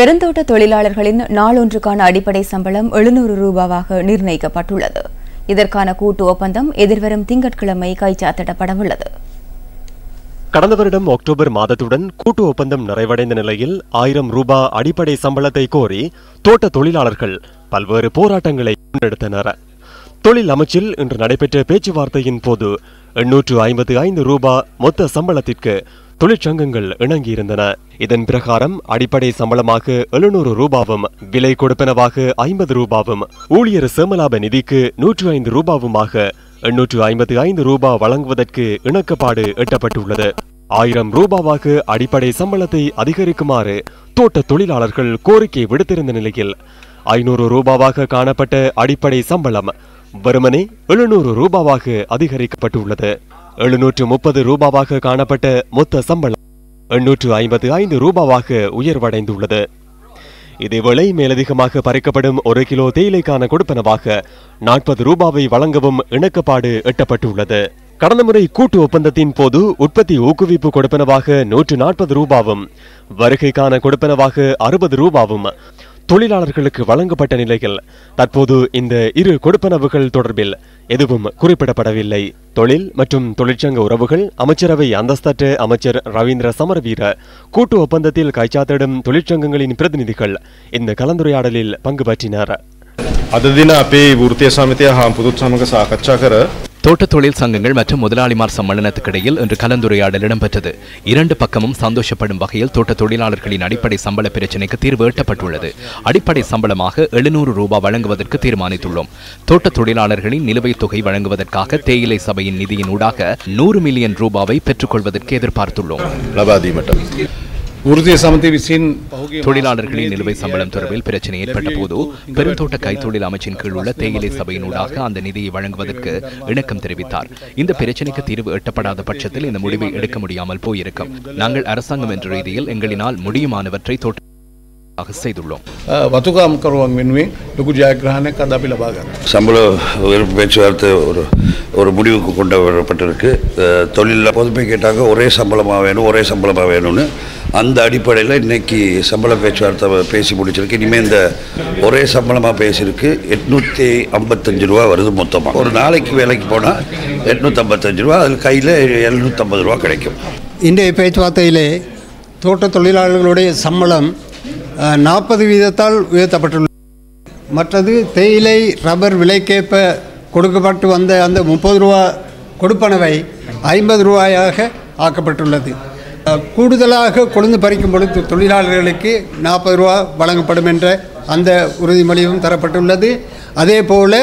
பெருந்தோட்ட தொழிலாளர்களின் நாளொன்றுக்கான அடிப்படை சம்பளம் எழுநூறு ரூபாவாக நிர்ணயிக்கப்பட்டுள்ளது. இதற்கான கூட்டு ஒப்பந்தம் எதிர்வரும் திங்கட்கிழமை கைச்சாத்திடப்படவுள்ளது. கடந்த வருடம் அக்டோபர் மாதத்துடன் கூட்டு ஒப்பந்தம் நிறைவடைந்த நிலையில் ஆயிரம் ரூபாய் அடிப்படை சம்பளத்தை கோரி தோட்ட தொழிலாளர்கள் பல்வேறு போராட்டங்களை முன்னெடுத்தனர். தொழில் அமைச்சில் இன்று நடைபெற்ற பேச்சுவார்த்தையின் போது எண்ணூற்று ஐம்பது ஐந்து ரூபாய் மொத்த சம்பளத்திற்கு தொழிற்சங்கங்கள் இணங்கியிருந்தன. இதன் பிரகாரம் அடிப்படை சம்பளமாக எழுநூறு ரூபாவும் விலை கொடுப்பனவாக ஐம்பது ரூபாவும் ஊழியர் சேமலாப நிதிக்கு நூற்று ஐந்து ரூபாவுமாக எண்ணூற்று ஐம்பத்தி ஐந்து ரூபாய் வழங்குவதற்கு இணக்கப்பாடு எட்டப்பட்டுள்ளது. ஆயிரம் ரூபாவாக அடிப்படை சம்பளத்தை அதிகரிக்குமாறு தோட்ட தொழிலாளர்கள் கோரிக்கை விடுத்திருந்த நிலையில் ஐநூறு ரூபாவாக காணப்பட்ட அடிப்படை சம்பளம் வெறுமனே எழுநூறு ரூபாவாக அதிகரிக்கப்பட்டுள்ளது. எழுநூற்று முப்பது ரூபாவாக காணப்பட்ட மொத்த சம்பளம் எண்ணூற்று ஐம்பது ஐந்து ரூபாவாக உயர்வடைந்துள்ளது. இதேவேளை மேலதிகமாக பறிக்கப்படும் ஒரு கிலோ தேயிலைக்கான கொடுப்பனவாக நாற்பது ரூபாவை வழங்கவும் இணக்கப்பாடு எட்டப்பட்டுள்ளது. கடந்த முறை கூட்டு ஒப்பந்தத்தின் போது உற்பத்தி ஊக்குவிப்பு கொடுப்பனவாக நூற்று நாற்பது ரூபாவும் வருகைக்கான கொடுப்பனவாக அறுபது ரூபாவும் தொழிலாளர்களுக்கு வழங்கப்பட்ட நிலையில் தற்போது இந்த இரு கொடுப்பனவுகள் தொடர்பில் எதுவும் குறிப்பிடப்படவில்லை தொழில் மற்றும் தொழிற்சங்க உறவுகள் அமைச்சரவை அந்தஸ்தற்ற அமைச்சர் ரவீந்திர சமரவீர கூட்டு ஒப்பந்தத்தில் கைச்சாத்திடும் தொழிற்சங்கங்களின் பிரதிநிதிகள் இந்த கலந்துரையாடலில் பங்கு பற்றினர் අද දින අපේ වෘතිය සමිතිය හාමුදුරුත් සමඟ සාකච්ඡා කර தோட்ட தொழில் சங்கங்கள் மற்றும் முதலாளிமார் சம்மேளனத்துக்கிடையில் இன்று கலந்துரையாடல் இடம்பெற்றது. இரண்டு பக்கமும் சந்தோஷப்படும் வகையில் தோட்ட தொழிலாளர்களின் அடிப்படை சம்பள பிரச்சினைக்கு தீர்வு எட்டப்பட்டுள்ளது. அடிப்படை சம்பளமாக எழுநூறு ரூபாய் வழங்குவதற்கு தீர்மானித்துள்ளோம். தோட்ட தொழிலாளர்களின் நிலுவைத் தொகை வழங்குவதற்காக தேயிலை சபையின் நிதியின் ஊடாக நூறு மில்லியன் ரூபாவை பெற்றுக்கொள்வதற்கு எதிர்பார்த்துள்ளோம். தொழிலாளர்களின் நிலுவை சம்பளம் தொடர்பில் பிரச்சனை ஏற்பட்ட போது பெருந்தோட்ட கைத்தொழில் அமைச்சின் கீழ் உள்ள தேயிலை சபையினூடாக அந்த நிதியை வழங்குவதற்கு இணக்கம் தெரிவித்தார். இந்த பிரச்சனைக்கு தீர்வு எட்டப்படாத பட்சத்தில் இந்த முடிவை எடுக்க முடியாமல் போயிருக்கும். நாங்கள் அரசாங்கம் என்ற ரீதியில் எங்களினால் முடியுமானவற்றை தோற்று செய்துள்ளோம். சம்பள ஒரு ஒரு முடிவுக்கு கொண்டு வரப்பட்டிருக்கு. தொழிலில் பொதுமை கேட்டாங்க ஒரே சம்பளமாக வேணும் ஒரே சம்பளமாக வேணும்னு. அந்த அடிப்படையில் இன்றைக்கி சம்பள பேச்சுவார்த்தை பேசி முடிச்சிருக்கு. இனிமேல் இந்த ஒரே சம்பளமாக பேசியிருக்கு. எட்நூற்றி ஐம்பத்தஞ்சு ரூபா வருது மொத்தமாக ஒரு நாளைக்கு வேலைக்கு போனால் எட்நூற்றம்பத்தஞ்சு ரூபா அதில் கையில் எழுநூற்றம்பது ரூபா கிடைக்கும். இன்றைய பேச்சுவார்த்தையிலே தோட்ட தொழிலாளர்களுடைய சம்பளம் நாற்பது வீதத்தால் உயர்த்தப்பட்டுள்ளது. மற்றது தேயிலை ரப்பர் விலைக்கேற்ப கொடுக்கப்பட்டு வந்த அந்த முப்பது ரூபா கொடுப்பனவை ஐம்பது ரூபாயாக ஆக்கப்பட்டுள்ளது. கூடுதலாக கொழுந்து பறிக்கும் பொழுது தொழிலாளர்களுக்கு நாற்பது ரூபா வழங்கப்படும் என்ற அந்த உறுதிமொழியும் தரப்பட்டுள்ளது. அதே போல்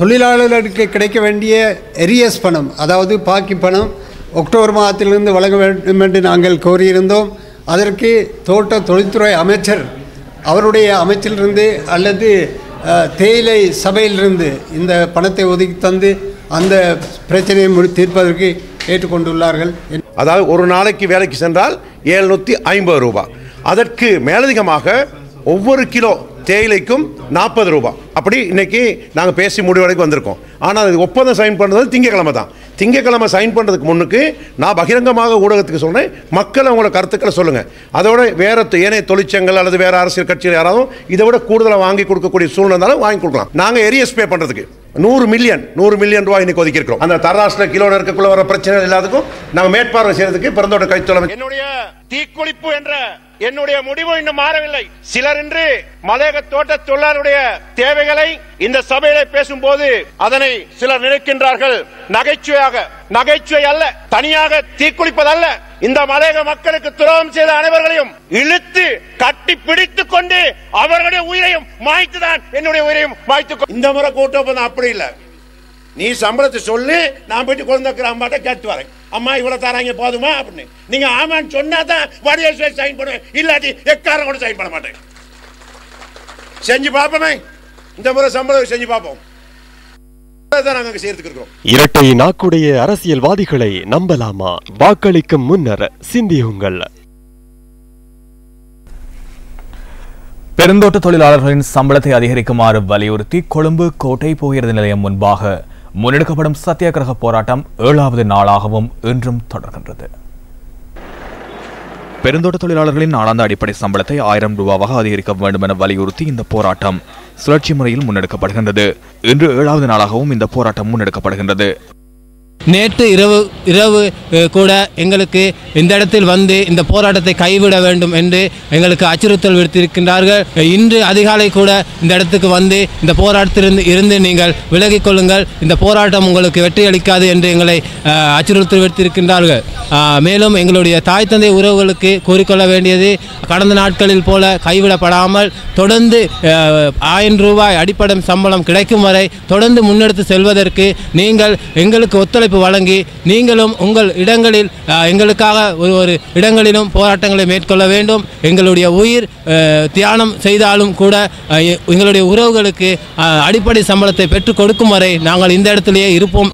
தொழிலாளர்களுக்கு கிடைக்க வேண்டிய எரியஸ் பணம் அதாவது பாக்கி பணம் அக்டோபர் மாதத்திலிருந்து வழங்க வேண்டும் என்று நாங்கள் கோரியிருந்தோம். அதற்கு தோட்ட தொழில்துறை அமைச்சர் அவருடைய அமைச்சிலிருந்து அல்லது தேயிலை சபையிலிருந்து இந்த பணத்தை ஒதுக்கி தந்து அந்த பிரச்சனையை முடி தீர்ப்பதற்கு ஏற்றுக்கொண்டுள்ளார்கள். அதாவது ஒரு நாளைக்கு வேலைக்கு சென்றால் ஏழ்நூற்றி ஐம்பது ரூபாய் அதற்கு மேலதிகமாக ஒவ்வொரு கிலோ தேயிலைக்கும் நாற்பது ரூபாய் அப்படி இன்றைக்கி நாங்கள் பேசி முடிவடைக்கு வந்திருக்கோம். ஆனால் அது ஒப்பந்தம் சைன் பண்ணுறது திங்கக்கிழமை தான். திங்கக்கிழமை சைன் பண்ணுறதுக்கு முன்னுக்கு நான் பகிரங்கமாக ஊடகத்துக்கு சொல்கிறேன் மக்கள் அவங்களோட கருத்துக்களை சொல்லுங்கள் அதோட வேறு ஏனைய தொழிற்சங்கள் அல்லது வேறு அரசியல் கட்சிகள் யாராவது இதை விட கூடுதலாக வாங்கி கொடுக்கக்கூடிய சூழ்நிலை இருந்தாலும் வாங்கி கொடுக்கலாம். நாங்கள் எரியஸ் பே பண்ணுறதுக்கு நூறு மில்லியன் நூறு மில்லியன் ரூபாய் இன்னைக்கு ஒதுக்கி இருக்கிறோம் அந்த தராசில் கிலோ நெருக்கக்குள்ள வர பிரச்சனை எல்லாத்துக்கும் நாங்கள் மேற்பார்வை செய்யறதுக்கு பிறந்தோட கைத்தொலை என்னுடைய தீக்குளிப்பு என்ற என்னுடைய முடிவு இன்னும் மாறவில்லை. சிலர் இன்று மலையக தோட்ட தொழிலாளருடைய தேவைகளை இந்த சபையிலே பேசும்போது அதனை சிலர் நினைக்கின்றார்கள். நகைச்சுவையாக நகைச்சுவை அல்ல தனியாக தீக்குளிப்பதல்ல. இந்த மலையக மக்களுக்கு துரோகம் செய்த அனைவர்களையும் இழுத்து கட்டி பிடித்துக் கொண்டு அவர்களுடைய உயிரையும் மாய்த்துதான் என்னுடைய உயிரையும் மாய்த்து இந்த முறை கூட்டம் அப்படி இல்லை. நீ சம்பளத்தை சொல்லி நான் போயிட்டு குழந்தை அம்மாட்ட கேட்டு வரேன். அம்மா இவ்வளவு தராங்க போதுமா அப்படின்னு. நீங்க ஆமான்னு சொன்னா தான் வடிவேல் சைன் பண்ணுவேன் இல்லாட்டி எக்காரம் கூட சைன் பண்ண மாட்டேன். செஞ்சு பார்ப்போமே. இந்த முறை சம்பளம் செஞ்சு பார்ப்போம். இரட்டை நாக்குடைய அரசியல்வாதிகளை நம்பலாமா? வாக்களிக்கும் முன்னர் சிந்தியுங்கள். பெருந்தோட்ட தொழிலாளர்களின் சம்பளத்தை அதிகரிக்குமாறு வலியுறுத்தி கொழும்பு கோட்டை போகிறது நிலையம் முன்பாக முன்னெடுக்கப்படும் சத்தியாகிரக போராட்டம் ஏழாவது நாளாகவும் இன்றும் தொடர்கின்றது. பெருந்தோட்ட தொழிலாளர்களின் நாளாந்த அடிப்படை சம்பளத்தை ஆயிரம் ரூபாவாக அதிகரிக்க வேண்டும் என வலியுறுத்தி இந்த போராட்டம் சுழற்சி முறையில் முன்னெடுக்கப்படுகின்றது. இன்று ஏழாவது நாளாகவும் இந்த போராட்டம் முன்னெடுக்கப்படுகின்றது. நேற்று இரவு இரவு கூட எங்களுக்கு இந்த இடத்தில் வந்து இந்த போராட்டத்தை கைவிட வேண்டும் என்று எங்களுக்கு அச்சுறுத்தல் விடுத்திருக்கின்றார்கள். இன்று அதிகாலை கூட இந்த இடத்துக்கு வந்து இந்த போராட்டத்திலிருந்து இருந்து நீங்கள் விலகிக் கொள்ளுங்கள். இந்த போராட்டம் உங்களுக்கு வெற்றி அளிக்காது என்று எங்களை அச்சுறுத்தல் விடுத்திருக்கின்றார்கள். மேலும் எங்களுடைய தாய் தந்தை உறவுகளுக்கு கூறிக்கொள்ள வேண்டியது கடந்த நாட்களில் போல கைவிடப்படாமல் தொடர்ந்து ஆயிரம் ரூபாய் அடிப்படை சம்பளம் கிடைக்கும் வரை தொடர்ந்து முன்னெடுத்து செல்வதற்கு நீங்கள் எங்களுக்கு ஒத்துழைப்பு வழங்கி நீங்களும் உங்கள் இடங்களில் எங்களுக்காக ஒரு ஒரு இடங்களிலும் போராட்டங்களை மேற்கொள்ள வேண்டும். எங்களுடைய உயிர் தியானம் செய்தாலும் கூட எங்களுடைய உறவுகளுக்கு அடிப்படை சம்பளத்தை பெற்றுக் கொடுக்கும் வரை நாங்கள் இந்த இடத்திலேயே இருப்போம்.